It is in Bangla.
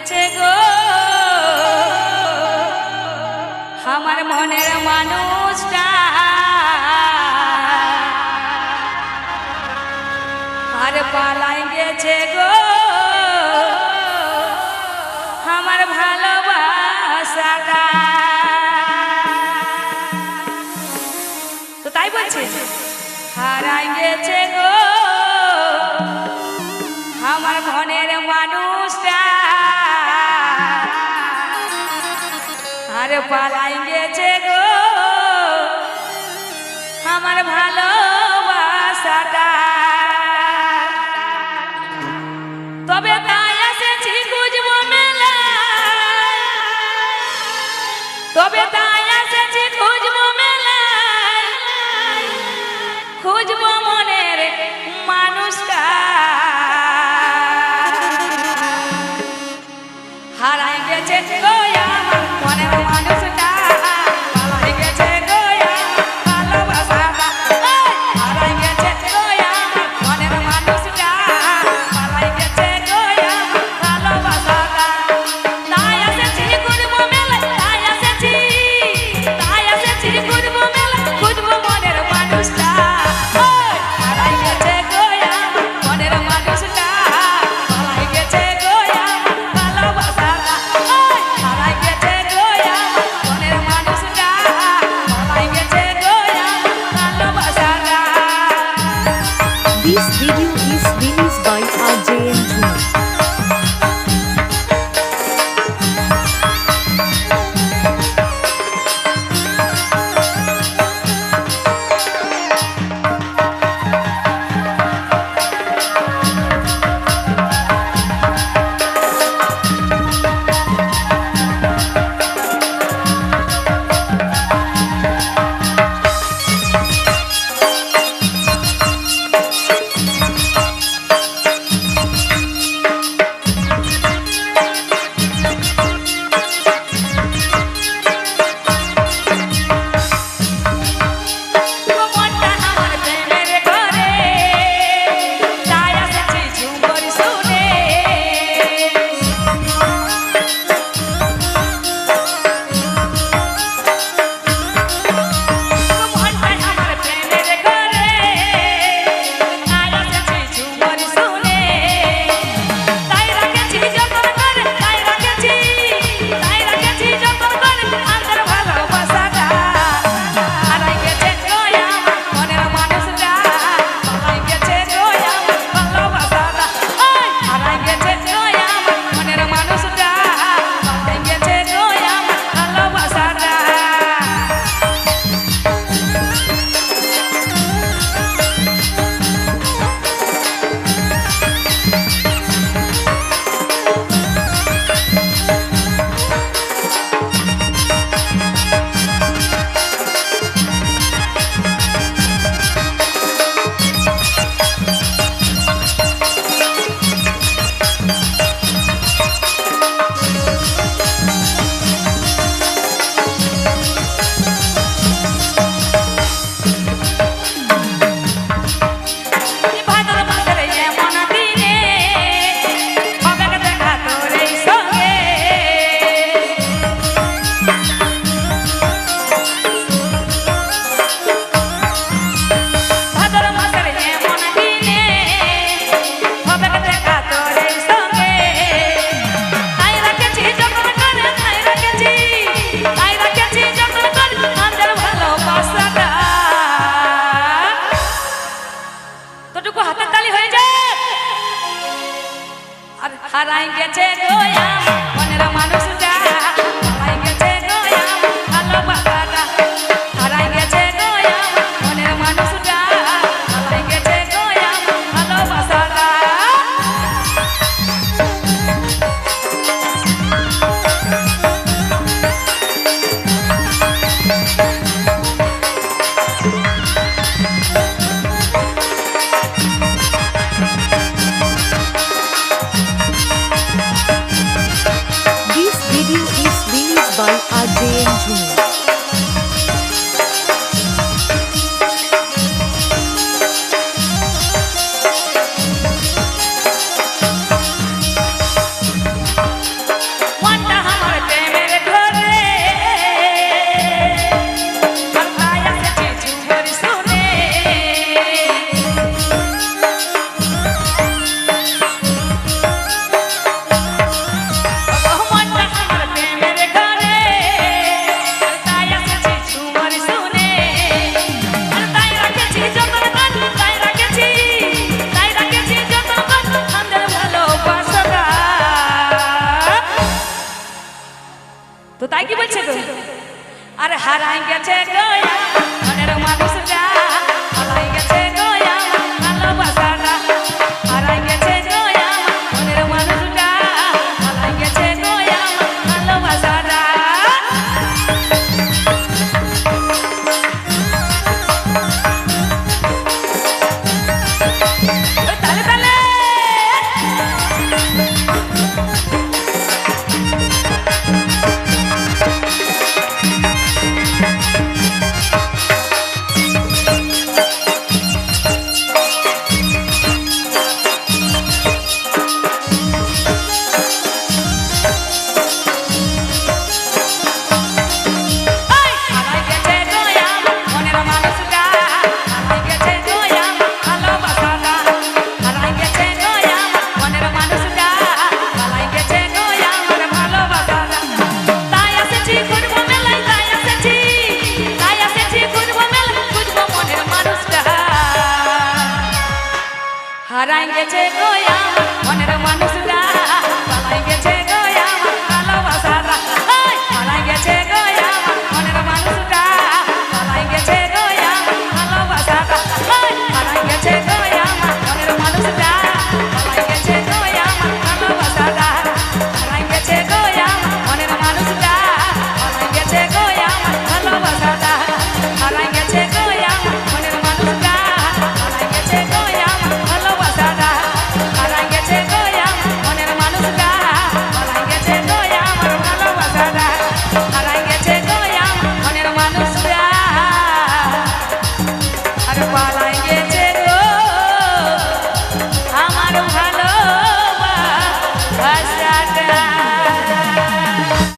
গো। আমার মনের মানুষটা। আর পালাই গেছে গো। আমার ভালোবাসাটা। তো তাই বলছে, হারাই গেছে গো। আমার মনের মানুষটা। আরে পালাই গেছে গো। আমার ভালোবাসাটা। তবে তাই এসেছি খুঁজব মেলা। তবে তাই এসেছি খুঁজব মেলা খুঁজব মনের মানুষটা। This video is released by হারাই গেছে মানুষ হারাই গেছে গয়া। রাঙ্গেছে নয়া মনের মানুষ